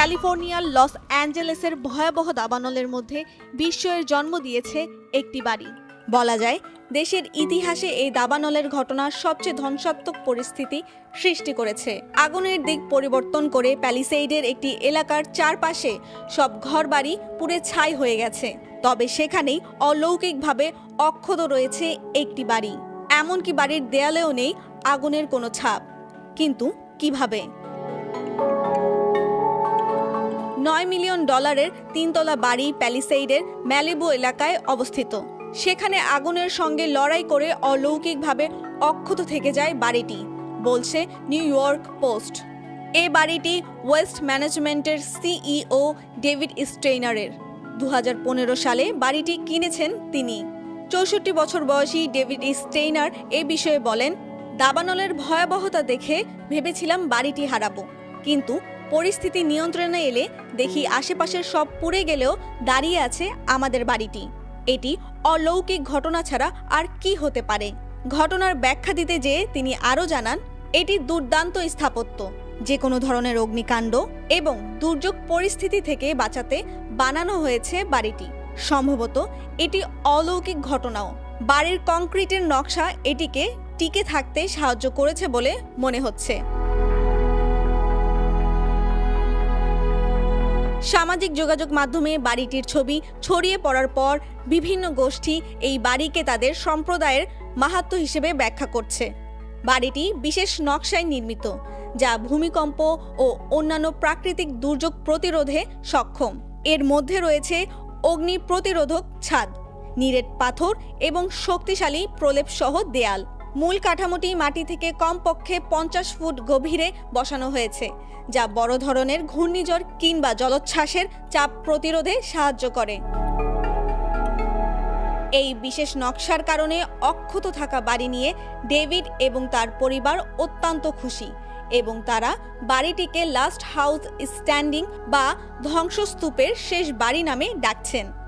ক্যালিফোর্নিয়ার লস অ্যাঞ্জেলেসের ভয়াবহ দাবানলের মধ্যে বিস্ময়ের জন্ম দিয়েছে একটি বাড়ি। বলা যায়, দেশের ইতিহাসে এই দাবানলের ঘটনা সবচেয়ে ধ্বংসাত্মক পরিস্থিতি সৃষ্টি করেছে। আগুনের দিক পরিবর্তন করে প্যালিসেইডের একটি এলাকার চারপাশে সব ঘরবাড়ি পুড়ে ছাই হয়ে গেছে। তবে সেখানেই অলৌকিকভাবে অক্ষত রয়েছে একটি বাড়ি। এমনকি বাড়ির দেয়ালেও নেই আগুনের কোনো ছাপ। কিন্তু কীভাবে? নয় মিলিয়ন ডলারের তিনতলা বাড়ি প্যালিসেইডের ম্যালিবু এলাকায় অবস্থিত। সেখানে আগুনের সঙ্গে লড়াই করে অলৌকিকভাবে অক্ষত থেকে যায় বাড়িটি, বলছে নিউ ইয়র্ক পোস্ট। এ বাড়িটি ওয়েস্ট ম্যানেজমেন্টের সিইও ডেভিড স্ট্রেইনারের। দু সালে বাড়িটি কিনেছেন তিনি। চৌষট্টি বছর বয়সী ডেভিড স্টেইনার এ বিষয়ে বলেন, দাবানলের ভয়াবহতা দেখে ভেবেছিলাম বাড়িটি হারাবো, কিন্তু পরিস্থিতি নিয়ন্ত্রণে এলে দেখি আশেপাশের সব পুড়ে গেলেও দাঁড়িয়ে আছে আমাদের বাড়িটি। এটি অলৌকিক ঘটনা ছাড়া আর কি হতে পারে? ঘটনার ব্যাখ্যা দিতে যেয়ে তিনি আরও জানান, এটি দুর্দান্ত স্থাপত্য যে কোনো ধরনের অগ্নিকাণ্ড এবং দুর্যোগ পরিস্থিতি থেকে বাঁচাতে বানানো হয়েছে বাড়িটি। সম্ভবত এটি অলৌকিক ঘটনাও। বাড়ির কংক্রিটের নকশা এটিকে টিকে থাকতে সাহায্য করেছে বলে মনে হচ্ছে। সামাজিক যোগাযোগ মাধ্যমে বাড়িটির ছবি ছড়িয়ে পড়ার পর বিভিন্ন গোষ্ঠী এই বাড়িকে তাদের সম্প্রদায়ের মাহাত্ম্য হিসেবে ব্যাখ্যা করছে। বাড়িটি বিশেষ নকশায় নির্মিত, যা ভূমিকম্প ও অন্যান্য প্রাকৃতিক দুর্যোগ প্রতিরোধে সক্ষম। এর মধ্যে রয়েছে অগ্নি প্রতিরোধক ছাদ, নিরেট পাথর এবং শক্তিশালী প্রলেপ সহ দেয়াল। মূল কাঠামোটি মাটি থেকে কমপক্ষে পঞ্চাশ ফুট গভীরে বসানো হয়েছে, যা বড় ধরনের ঘূর্ণিঝড় কিংবা জলোচ্ছ্বাসের চাপ প্রতিরোধে সাহায্য করে। এই বিশেষ নকশার কারণে অক্ষত থাকা বাড়ি নিয়ে ডেভিড এবং তার পরিবার অত্যন্ত খুশি এবং তারা বাড়িটিকে লাস্ট হাউস স্ট্যান্ডিং বা ধ্বংসস্তূপের শেষ বাড়ি নামে ডাকছেন।